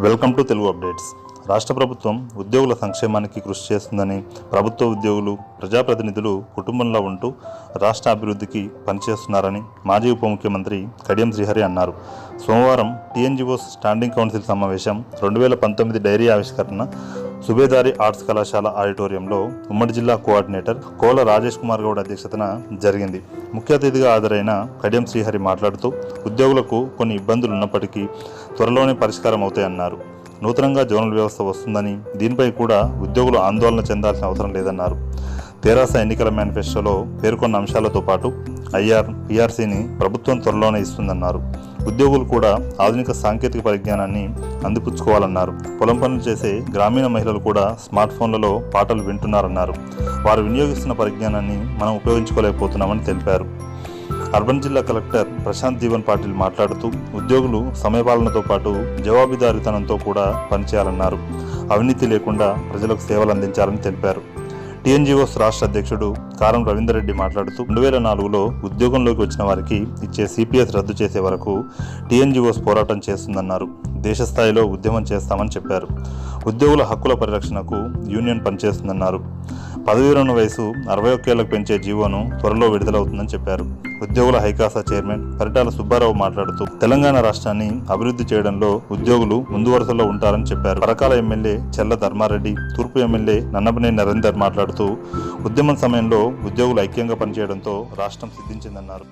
Welcome to Telugu updates. రాష్ట్ర ప్రభుత్వం ఉద్యోగుల సంక్షేమానికి కృషి చేస్తుందని ప్రభుత్వ ఉద్యోగులు ప్రజాప్రతినిధులు కుటుంబంలో ఉంటూ రాష్ట్ర అభివృద్ధికి పనిచేస్తున్నారని మాజీ ఉప ముఖ్యమంత్రి కడియం శ్రీహరి అన్నారు. సోమవారం టీఎన్జిఓ స్టాండింగ్ కౌన్సిల్ సమావేశం రెండు వేల పంతొమ్మిది డైరీ ఆవిష్కరణ సుబేదారి ఆర్ట్స్ కళాశాల ఆడిటోరియంలో ఉమ్మడి జిల్లా కోఆర్డినేటర్ కోల రాజేష్ కుమార్ గౌడ్ అధ్యక్షతన జరిగింది. ముఖ్య అతిథిగా హాజరైన కడియం శ్రీహరి మాట్లాడుతూ ఉద్యోగులకు కొన్ని ఇబ్బందులు ఉన్నప్పటికీ త్వరలోనే పరిష్కారం అవుతాయన్నారు నూతనంగా జోనల్ వ్యవస్థ వస్తుందని దీనిపై కూడా ఉద్యోగులు ఆందోళన చెందాల్సిన అవసరం లేదన్నారు. తెరాస ఎన్నికల మేనిఫెస్టోలో పేర్కొన్న అంశాలతో పాటు ఐఆర్ ఈఆర్సీని ప్రభుత్వం త్వరలోనే ఇస్తుందన్నారు. ఉద్యోగులు కూడా ఆధునిక సాంకేతిక పరిజ్ఞానాన్ని అందిపుచ్చుకోవాలన్నారు. పొలం పనులు చేసే గ్రామీణ మహిళలు కూడా స్మార్ట్ ఫోన్లలో పాటలు వింటున్నారన్నారు. వారు వినియోగిస్తున్న పరిజ్ఞానాన్ని మనం ఉపయోగించుకోలేకపోతున్నామని తెలిపారు. అర్బన్ జిల్లా కలెక్టర్ ప్రశాంత్ జీవన్ పాటిల్ మాట్లాడుతూ ఉద్యోగులు సమయపాలనతో పాటు జవాబుదారీతనంతో కూడా పనిచేయాలన్నారు. అవినీతి లేకుండా ప్రజలకు సేవలు అందించాలని తెలిపారు. టీఎన్జిఓస్ రాష్ట్ర అధ్యక్షుడు కారం రవీందర్రెడ్డి మాట్లాడుతూ రెండు వేల నాలుగులో ఉద్యోగంలోకి వచ్చిన వారికి ఇచ్చే సిపిఎస్ రద్దు చేసే వరకు టీఎన్జీఓస్ పోరాటం చేస్తుందన్నారు. దేశ స్థాయిలో ఉద్యమం చేస్తామని చెప్పారు. ఉద్యోగుల హక్కుల పరిరక్షణకు యూనియన్ పనిచేస్తుందన్నారు. పదవీ విరమణ వయసు అరవై ఒక్కేళ్ళకు పెంచే జీవోను త్వరలో విడుదలవుతుందని చెప్పారు. ఉద్యోగుల హైకాసా చైర్మన్ పరిటాల సుబ్బారావు మాట్లాడుతూ తెలంగాణ రాష్ట్రాన్ని అభివృద్ధి చేయడంలో ఉద్యోగులు ముందు వరుసలో ఉంటారని చెప్పారు. పరకాల ఎమ్మెల్యే చెల్ల ధర్మారెడ్డి తూర్పు ఎమ్మెల్యే నన్నపనే నరేందర్ మాట్లాడుతూ ఉద్యమం సమయంలో ఉద్యోగులు ఐక్యంగా పనిచేయడంతో రాష్ట్రం సిద్ధించిందన్నారు.